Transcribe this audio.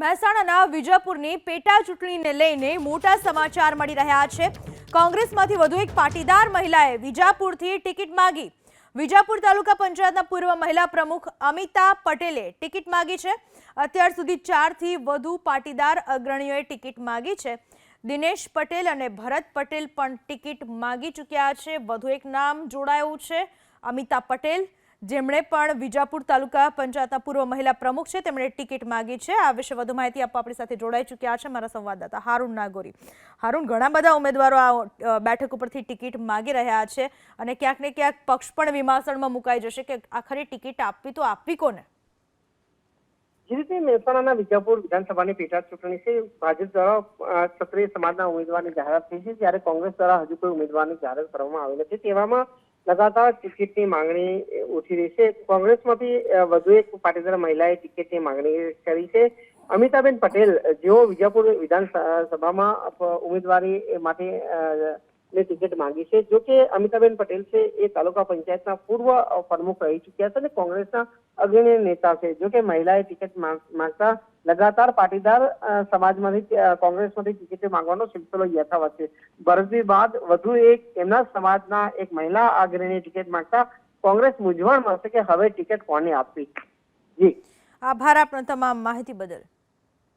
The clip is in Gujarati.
મહેસાણાના વિજાપુરની પેટા ચૂંટણીને લઈને મોટા સમાચાર મળી રહ્યા છે. કોંગ્રેસમાંથી વધુ એક પાટીદાર મહિલાએ વિજાપુરથી ટિકિટ માંગી. વિજાપુર તાલુકા પંચાયતના પૂર્વ મહિલા પ્રમુખ અમિતા પટેલે ટિકિટ માંગી છે. અત્યાર સુધી ચારથી વધુ પાટીદાર અગ્રણીઓએ ટિકિટ માંગી છે. દિનેશ પટેલ અને ભરત પટેલ પણ ટિકિટ માંગી ચૂક્યા છે. વધુ એક નામ જોડાયું છે. અમિતા પટેલ જેમણે પણ વિજાપુર તાલુકા પંચાયતના પૂર્વ મહિલા પ્રમુખ છે, તેમણે ટિકિટ માંગી છે. આ વિશે વધુ માહિતી આપવા આપણી સાથે જોડાઈ ચૂક્યા છે મારા સંવાદદાતા હારૂન નાગોરી. હારૂન, ઘણા બધા ઉમેદવારો આ બેઠક ઉપરથી ટિકિટ માંગી રહ્યા છે અને ક્યાંક ને ક્યાંક પક્ષ પણ વિમાસણમાં મુકાઈ જશે કે આખરે ટિકિટ આપવી તો આપવી કોને? જે રીતે મહેસાણાના વિજાપુર વિધાનસભાની પેટા ચૂંટણી છે, ભાજપ દ્વારા ક્ષત્રિય સમાજના ઉમેદવારની જાહેરાત થઈ છે, જ્યારે કોંગ્રેસ દ્વારા હજુ કોઈ ઉમેદવારની જાહેરાત કરવામાં આવી નથી. તેવામાં લગાતાર ટિકિટની માંગણી ઉઠી રહી છે કોંગ્રેસમાંથી વધુ એક પાટીદાર મહિલાએ ટિકિટની માંગણી કરી છે અમિતાબેન પટેલ જેઓ વિજાપુર વિધાનસભામાં ઉમેદવારી માટે ને ટિકિટ માંગી છે જો કે અમિતાબેન પટેલ છે એ તાલુકા પંચાયતના પૂર્વ પ્રમુખ રહી ચૂક્યા છે અને કોંગ્રેસના અગ્રણી નેતા છે. જો કે મહિલાએ ટિકિટ માંગતા લગાતાર પાટીદાર સમાજમાંથી કોંગ્રેસમાંથી ટિકિટ માંગવાનો સિલસિલો યથાવત છે. ભરતજી બાદ વધુ એક એમના સમાજના એક મહિલા અગ્રણી ટિકિટ માંગતા કોંગ્રેસ મૂંઝવણમાં છે કે હવે ટિકિટ કોને આપવી? જી. આભાર આપનો તમામ માહિતી બદલ.